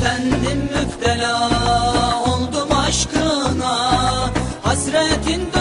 Efendim müftela oldum aşkına Hasretin